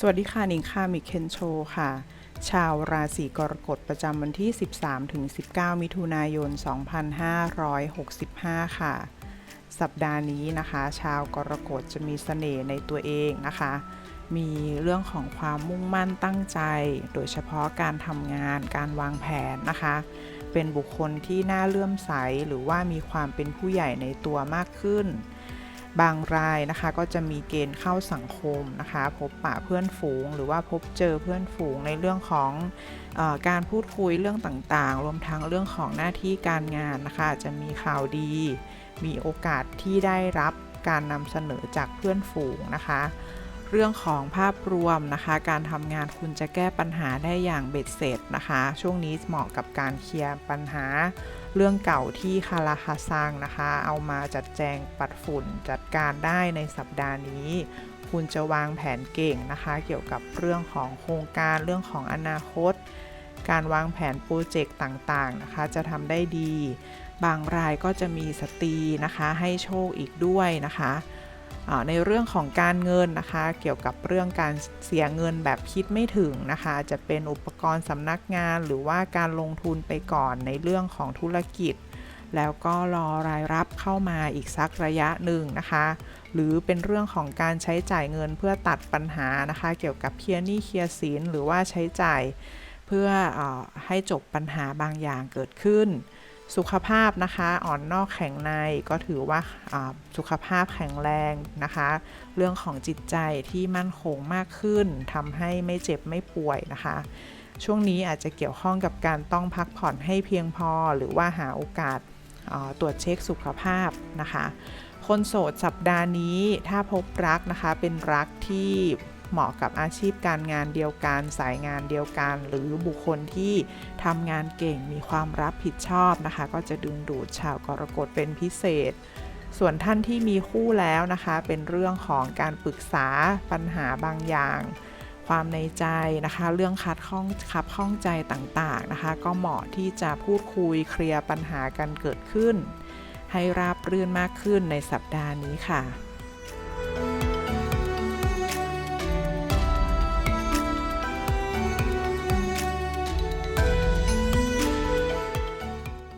สวัสดีค่ะนิงค่ะมิเคนโชค่ะ ชาวราศีกรกฎประจำวันที่ 13ถึง19 มิถุนายน 2565 ค่ะ สัปดาห์นี้นะคะ ชาวกรกฎจะมีเสน่ห์ในตัวเองนะคะ มีเรื่องของความมุ่งมั่นตั้งใจ โดยเฉพาะการทำงานการวางแผนนะคะ เป็นบุคคลที่น่าเลื่อมใสหรือว่ามีความเป็นผู้ใหญ่ในตัวมากขึ้น บางรายนะคะก็จะมีเกณฑ์เข้าสังคมนะคะ พบปะเพื่อนฝูง หรือว่าพบเจอเพื่อนฝูงในเรื่องของอการพูดคุยเรื่องต่างๆ รวมทั้งเรื่องของหน้าที่การงานนะคะ จะมีข่าวดี มีโอกาสที่ได้รับการนำเสนอจากเพื่อนฝูงนะคะ เรื่องของภาพรวมนะคะ การทำงานคุณจะแก้ปัญหาได้อย่างเบ็ดเสร็จนะคะ ช่วงนี้เหมาะกับการเคลียร์ปัญหา เรื่องเก่าที่คาราคาซังนะคะ เอามาจัดแจงปัดฝุ่นจัดการได้ในสัปดาห์นี้ คุณจะวางแผนเก่งนะคะ เกี่ยวกับเรื่องของโครงการเรื่องของอนาคต การวางแผนโปรเจกต์ต่างๆนะคะ จะทำได้ดี บางรายก็จะมีสตรีนะคะ ให้โชคอีกด้วยนะคะ ในเรื่องของการเงินนะคะ เกี่ยวกับเรื่องการเสียเงินแบบคิดไม่ถึงนะคะ จะเป็นอุปกรณ์สำนักงานหรือว่าการลงทุนไปก่อนในเรื่องของธุรกิจ แล้วก็รอรายรับเข้ามาอีกสักระยะหนึ่งนะคะ หรือเป็นเรื่องของการใช้จ่ายเงินเพื่อตัดปัญหานะคะ เกี่ยวกับเคลียร์หนี้เคลียร์สินหรือว่าใช้จ่ายเพื่ออให้จบปัญหาบางอย่างเกิดขึ้น สุขภาพนะคะอ่อนนอกแข็งในก็ถือว่าาสุขภาพแข็งแรงนะคะ เรื่องของจิตใจที่มั่นคงมากขึ้นทำให้ไม่เจ็บไม่ป่วยนะคะ ช่วงนี้อาจจะเกี่ยวข้องกับการต้องพักผ่อนให้เพียงพอ หรือว่าหาโอกาสตรวจเช็คสุขภาพนะคะ คนโสดสัปดาห์นี้ถ้าพบรักนะคะเป็นรักที่ เหมาะกับอาชีพการงานเดียวกัน สายงานเดียวกัน หรือบุคคลที่ทำงานเก่งมีความรับผิดชอบนะคะ ก็จะดึงดูดชาวกรกฎเป็นพิเศษ ส่วนท่านที่มีคู่แล้วนะคะ เป็นเรื่องของการปรึกษาปัญหาบางอย่าง ความในใจนะคะ เรื่องคัดข้องคับข้องใจต่างๆนะคะ ก็เหมาะที่จะพูดคุยเคลียร์ปัญหากันเกิดขึ้น ให้ราบรื่นมากขึ้นในสัปดาห์นี้ค่ะ